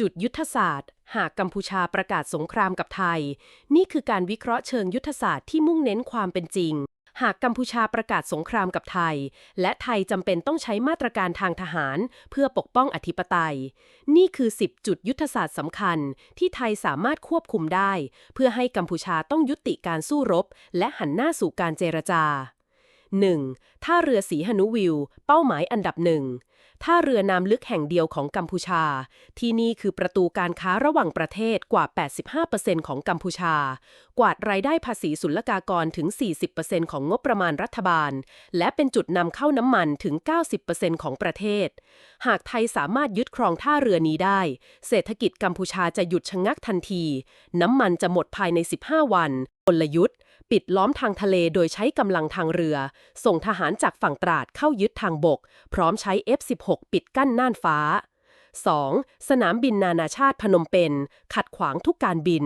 จุดยุทธศาสตร์ หากกัมพูชาประกาศสงครามกับไทย นี่คือการวิเคราะห์เชิงยุทธศาสตร์ที่มุ่งเน้นความเป็นจริง หากกัมพูชาประกาศสงครามกับไทย และไทยจำเป็นต้องใช้มาตรการทางทหาร เพื่อปกป้องอธิปไตย นี่คือ 10 จุดยุทธศาสตร์สำคัญ ที่ไทยสามารถควบคุมได้ เพื่อให้กัมพูชาต้องยุติการสู้รบ และหันหน้าสู่การเจรจา 1. ท่าเรือสีหนุวิว เป้าหมายอันดับหนึ่งท่าเรือน้ำลึกแห่งเดียวของกัมพูชา ที่นี่คือประตูการค้าระหว่างประเทศกว่า 85%ของกัมพูชา กวาดรายได้ภาษีศุลกากรถึง 40%ของงบประมาณรัฐบาล และเป็นจุดนำเข้าน้ำมันถึง 90%ของประเทศ หากไทยสามารถยึดครองท่าเรือนี้ได้ เศรษฐกิจกัมพูชาจะหยุดชะงักทันที น้ำมันจะหมดภายใน 15 วันกลยุทธ์ ปิดล้อมทางทะเลโดยใช้กำลังทางเรือ ส่งทหารจากฝั่งตราดเข้ายึดทางบก พร้อมใช้ F16 ปิดกั้นน่านฟ้า 2. สนามบินนานาชาติพนมเปญขัดขวางทุกการบิน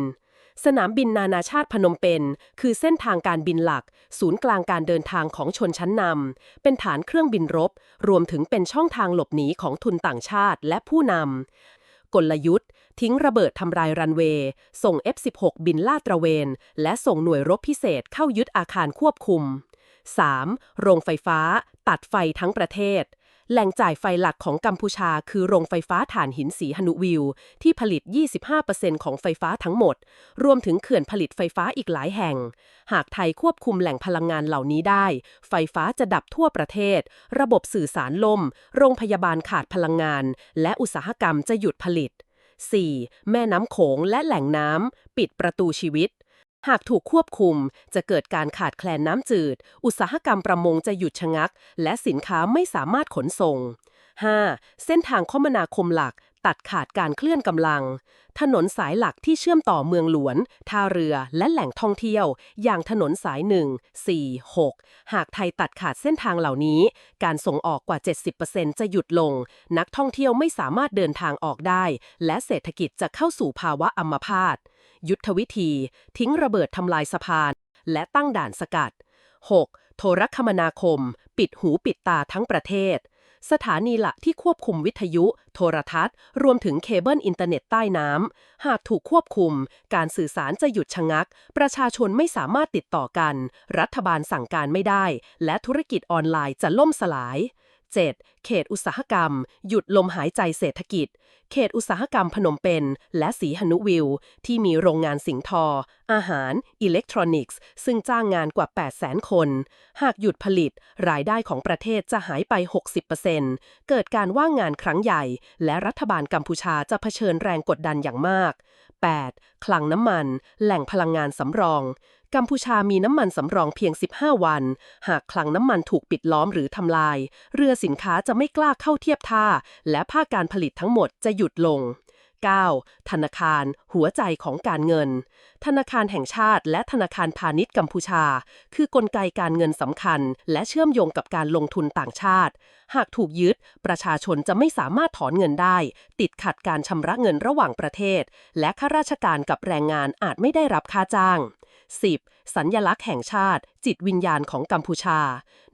สนามบินนานาชาติพนมเปญคือเส้นทางการบินหลัก ศูนย์กลางการเดินทางของชนชั้นนำเป็นฐานเครื่องบินรบ รวมถึงเป็นช่องทางหลบหนีของทุนต่างชาติและผู้นำกลยุทธ์ ทิ้งระเบิดทำลายรันเวย์ ส่ง F16 บินลาดตระเวน และส่งหน่วยรบพิเศษเข้ายึดอาคารควบคุม 3. โรงไฟฟ้า ตัดไฟทั้งประเทศ แหล่งจ่ายไฟหลักของกัมพูชาคือโรงไฟฟ้าถ่านหินสีหนุวิว ที่ผลิต 25%ของไฟฟ้าทั้งหมด รวมถึงเขื่อนผลิตไฟฟ้าอีกหลายแห่ง หากไทยควบคุมแหล่งพลังงานเหล่านี้ได้ ไฟฟ้าจะดับทั่วประเทศ ระบบสื่อสารล่ม โรงพยาบาลขาดพลังงาน และอุตสาหกรรมจะหยุดผลิต 4. แม่น้ำโขงและแหล่งน้ำ ปิดประตูชีวิต หากถูกควบคุม จะเกิดการขาดแคลนน้ำจืด อุตสาหกรรมประมงจะหยุดชะงัก และสินค้าไม่สามารถขนส่ง 5. เส้นทางคมนาคมหลัก ตัดขาดการเคลื่อนกำลัง ถนนสายหลักที่เชื่อมต่อเมืองหลวงท่าเรือและแหล่งท่องเที่ยว อย่างถนนสาย 1 4 6 หากไทยตัดขาดเส้นทางเหล่านี้ การส่งออกกว่า 70%จะหยุดลง นักท่องเที่ยวไม่สามารถเดินทางออกได้ และเศรษฐกิจจะเข้าสู่ภาวะอัมพาต ยุทธวิธี ทิ้งระเบิดทำลายสะพาน และตั้งด่านสกัด 6. โทรคมนาคม ปิดหูปิดตาทั้งประเทศ สถานีหลักที่ควบคุมวิทยุ โทรทัศน์ รวมถึงเคเบิลอินเทอร์เน็ตใต้น้ำ หากถูกควบคุม การสื่อสารจะหยุดชะงัก ประชาชนไม่สามารถติดต่อกัน รัฐบาลสั่งการไม่ได้ และธุรกิจออนไลน์จะล่มสลาย 7. เขตอุตสาหกรรม หยุดลมหายใจเศรษฐกิจ เขตอุตสาหกรรมพนมเปญและสีหนุวิว ที่มีโรงงานสิงทอ อาหาร อิเล็กทรอนิกส์ ซึ่งจ้างงานกว่า 800,000คน หากหยุดผลิต รายได้ของประเทศจะหายไป 60%เกิดการว่างงานครั้งใหญ่ และรัฐบาลกัมพูชาจะเผชิญแรงกดดันอย่างมาก 8. คลังน้ำมัน แหล่งพลังงานสำรอง กัมพูชามีน้ำมันสำรองเพียง 15 วัน หากคลังน้ำมันถูกปิดล้อมหรือทำลาย เรือสินค้าจะไม่กล้าเข้าเทียบท่า และภาคการผลิตทั้งหมดจะหยุดลง 9. ธนาคาร หัวใจของการเงิน ธนาคารแห่งชาติ และธนาคารพาณิชย์กัมพูชา คือกลไกการเงินสำคัญ และเชื่อมโยงกับการลงทุนต่างชาติ หากถูกยึด ประชาชนจะไม่สามารถถอนเงินได้ ติดขัดการชำระเงินระหว่างประเทศ และข้าราชการกับแรงงานอาจไม่ได้รับค่าจ้าง 10. สัญญลักษณ์แห่งชาติ จิตวิญญาณของกัมพูชา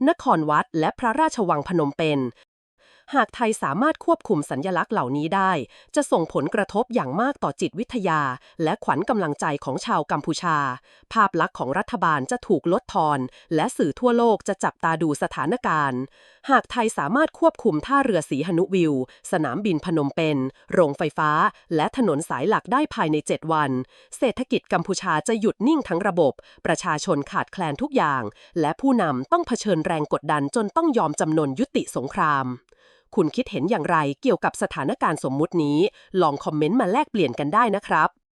นครวัดและพระราชวังพนมเปญ หากไทยสามารถควบคุมสัญญลักษณ์เหล่านี้ได้ จะส่งผลกระทบอย่างมากต่อจิตวิทยา และขวัญกำลังใจของชาวกัมพูชา ภาพลักษณ์ของรัฐบาลจะถูกลดทอน และสื่อทั่วโลกจะจับตาดูสถานการณ์ หากไทยสามารถควบคุมท่าเรือสีหนุวิว สนามบินพนมเปญ โรงไฟฟ้า และถนนสายหลักได้ภายใน 7 วัน เศรษฐกิจกัมพูชาจะหยุดนิ่งทั้งระบบ ประชาชนขาดแคลนทุกอย่าง และผู้นำต้องเผชิญแรงกดดันจนต้องยอมจำนนยุติสงคราม คุณคิดเห็นอย่างไรเกี่ยวกับสถานการณ์สมมุตินี้ ลองคอมเมนต์มาแลกเปลี่ยนกันได้นะครับ